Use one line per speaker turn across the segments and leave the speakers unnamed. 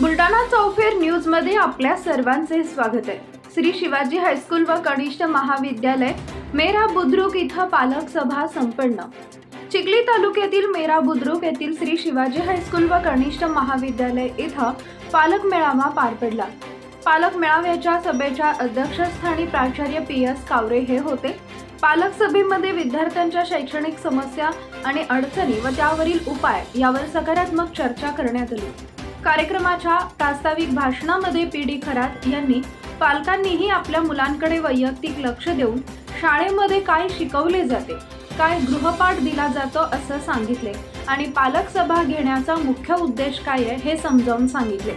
बुलढाणा चौफेर न्यूजमध्ये आपल्या सर्वांचे स्वागत आहे. श्री शिवाजी हायस्कूल व कनिष्ठ महाविद्यालय मेरा बुद्रुक इथं पालक सभा संपन्न. चिखली तालुक्यातील मेरा बुद्रुक येथील श्री शिवाजी हायस्कूल व कनिष्ठ महाविद्यालय इथं पालक मेळावा पार पडला. पालक मेळाव्याच्या सभेच्या अध्यक्षस्थानी प्राचार्य पी एस कावरे हे होते. पालक सभेमध्ये विद्यार्थ्यांच्या शैक्षणिक समस्या आणि अडचणी व त्यावरील उपाय यावर सकारात्मक चर्चा करण्यात आली. कार्यक्रमाच्या प्रास्ताविक भाषणामध्ये पी डी खरात यांनी पालकांनीही आपल्या मुलांकडे वैयक्तिक लक्ष देऊन शाळेमध्ये काय शिकवले जाते काय गृहपाठ दिला जातो असं सांगितले आणि पालक सभा घेण्याचा मुख्य उद्देश काय आहे हे समजावून सांगितले.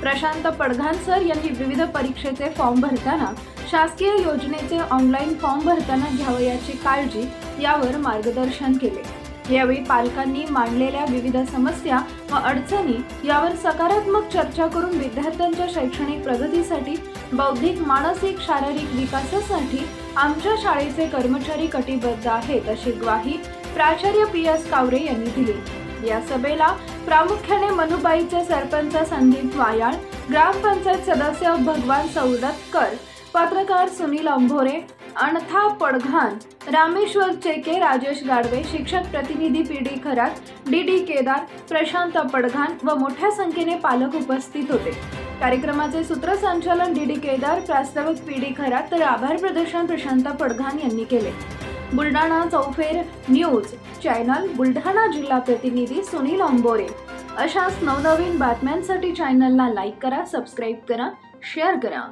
प्रशांत पडघान सर यांनी विविध परीक्षेचे फॉर्म भरताना शासकीय योजनेचे ऑनलाईन फॉर्म भरताना घ्यावयाची काळजी यावर मार्गदर्शन केले. यावेळी पालकांनी मांडलेल्या विविध समस्या व अडचणी यावर सकारात्मक चर्चा करून विद्यार्थ्यांच्या शैक्षणिक प्रगतीसाठी बौद्धिक मानसिक शारीरिक विकासासाठी आमच्या शाळेचे कर्मचारी कटिबद्ध आहेत अशी ग्वाही प्राचार्य पी एस कावरे यांनी दिली. या सभेला प्रामुख्याने मनुबाईचे सरपंच संदीप वायाळ ग्रामपंचायत सदस्य भगवान सौदतकर पत्रकार सुनील अंभोरे अणथा पडघान रामेश्वर चेके राजेश गाडवे शिक्षक प्रतिनिधी P D Kharat D D Kedar Prashant Padghan व मोठ्या संख्येने पालक उपस्थित होते. कार्यक्रमाचे सूत्रसंचालन डी डी केदार प्रास्ताविक पी डी खरात तर आभार प्रदर्शन प्रशांत पडघान यांनी केले. बुलढाणा चौफेर न्यूज चॅनल बुलढाणा जिल्हा प्रतिनिधी सुनील अंबोरे. अशाच नवनवीन बातम्यांसाठी चॅनलला लाईक करा सबस्क्राईब करा शेअर करा.